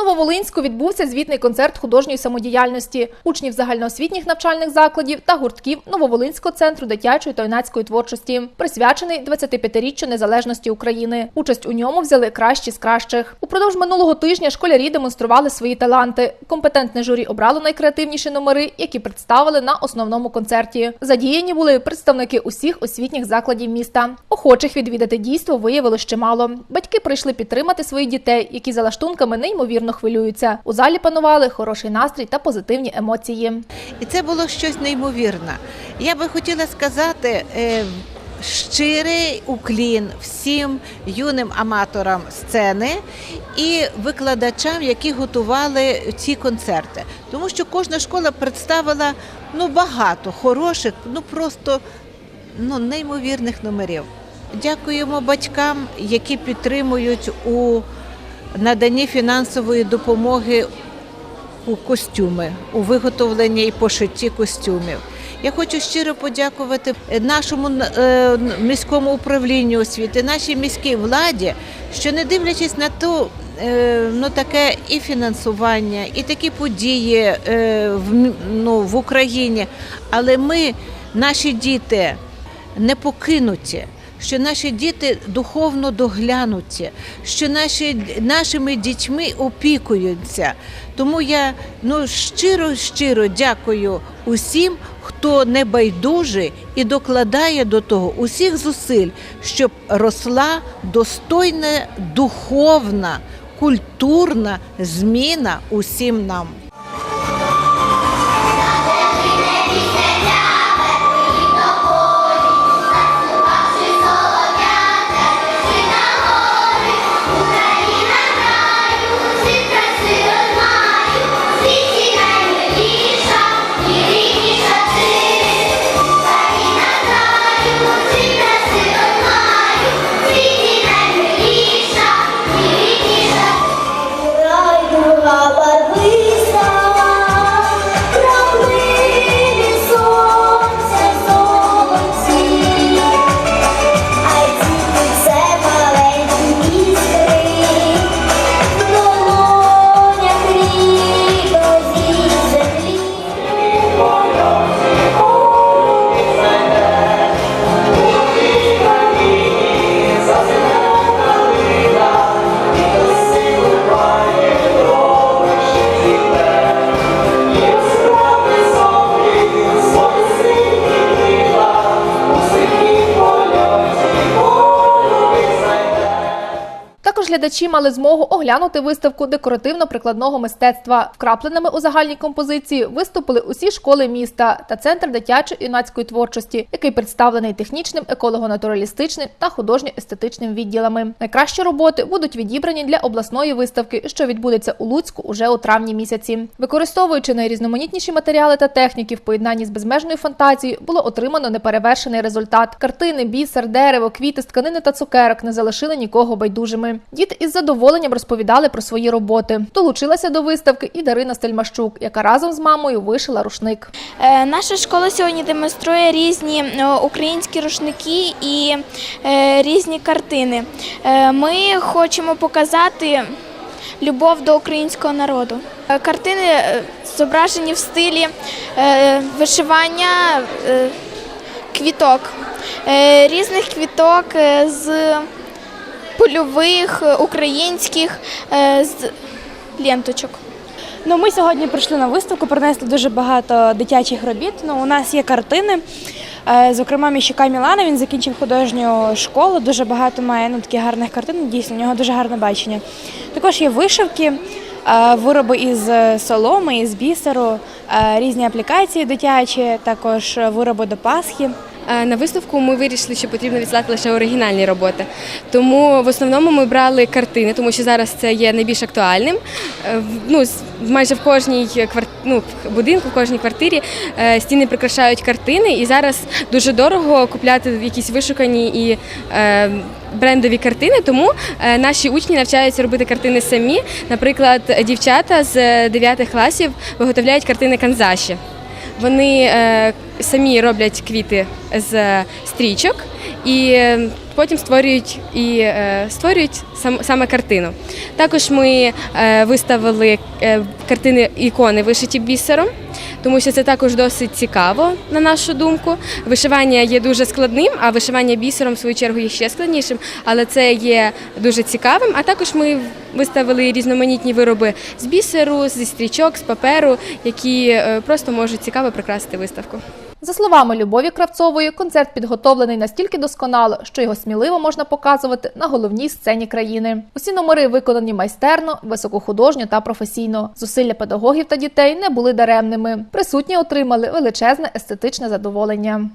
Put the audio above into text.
Нововолинську відбувся звітний концерт художньої самодіяльності учнів загальноосвітніх навчальних закладів та гуртків Нововолинського центру дитячої та юнацької творчості, присвячений 25-річчю незалежності України. Участь у ньому взяли кращі з кращих. Упродовж минулого тижня школярі демонстрували свої таланти. Компетентне журі обрало найкреативніші номери, які представили на основному концерті. Задіяні були представники усіх освітніх закладів міста. Охочих відвідати дійство виявилось чимало. Батьки прийшли підтримати своїх дітей, які за лаштунками неймовірно хвилюються. У залі панували хороший настрій та позитивні емоції. І це було щось неймовірне. Я би хотіла сказати е, щирий уклін всім юним аматорам сцени і викладачам, які готували ці концерти. Тому що кожна школа представила ну, багато хороших, ну просто ну, неймовірних номерів. Дякуємо батькам, які підтримують у наданні фінансової допомоги у костюми, у виготовленні і пошитті костюмів. Я хочу щиро подякувати нашому е, міському управлінню освіти, нашій міській владі, що не дивлячись на то, е, ну таке і фінансування, і такі події е, в, ну, в Україні. Але ми, наші діти, не покинуті. Що наші діти духовно доглянуті, що наші, нашими дітьми опікуються. Тому я ну, щиро щиро дякую усім, хто не байдужий і докладає до того усіх зусиль, щоб росла достойна духовна, культурна зміна усім нам. Глядачі мали змогу оглянути виставку декоративно-прикладного мистецтва. Вкрапленими у загальній композиції виступили усі школи міста та центр дитячої юнацької творчості, який представлений технічним, еколого-натуралістичним та художньо-естетичним відділами. Найкращі роботи будуть відібрані для обласної виставки, що відбудеться у Луцьку уже у травні місяці. Використовуючи найрізноманітніші матеріали та техніки в поєднанні з безмежною фантазією, було отримано неперевершений результат. Картини, бісер, дерево, квіти, тканини та цукерок не залишили нікого байдужими. Діти із задоволенням розповідали про свої роботи. Долучилася до виставки і Дарина Стельмащук, яка разом з мамою вишила рушник. Е, Наша школа сьогодні демонструє різні е, українські рушники і е, різні картини. Ми хочемо показати любов до українського народу. Картини зображені в стилі вишивання квіток, різних квіток з польових, е, українських, е, з ленточок. Ну, ми сьогодні прийшли на виставку, принесли дуже багато дитячих робіт. Ну, у нас є картини. Е, Зокрема, Міщука Мілана він закінчив художню школу, дуже багато має ну, таких гарних картин. Дійсно, у нього дуже гарне бачення. Також є вишивки, вироби із соломи, із бісеру, різні аплікації дитячі, також вироби до Пасхи. Е, На виставку ми вирішили, що потрібно відсилати лише оригінальні роботи. Тому в основному ми брали картини, тому що зараз це є найбільш актуальним. Е, Ну, майже в кожній ну, будинку, в кожній квартирі е, стіни прикрашають картини, і зараз дуже дорого купляти якісь вишукані і брендові картини. Тому наші учні навчаються робити картини самі. Наприклад, дівчата з 9 класів виготовляють картини канзаші. Вони е, самі роблять квіти з стрічок і е, потім створюють і е, створюють сам, саме картину. Також ми виставили картини ікони вишиті бісером, тому що це також досить цікаво, на нашу думку. Вишивання є дуже складним, а вишивання бісером, в свою чергу, є ще складнішим, але це є дуже цікавим. А також ми виставили різноманітні вироби з бісеру, зі стрічок, з паперу, які е, просто можуть цікаво прикрасити виставку. За словами Любові Кравцової, концерт підготовлений настільки досконало, що його сміливо можна показувати на головній сцені країни. Усі номери виконані майстерно, високохудожньо та професійно. Зусилля педагогів та дітей не були даремними. Присутні отримали величезне естетичне задоволення.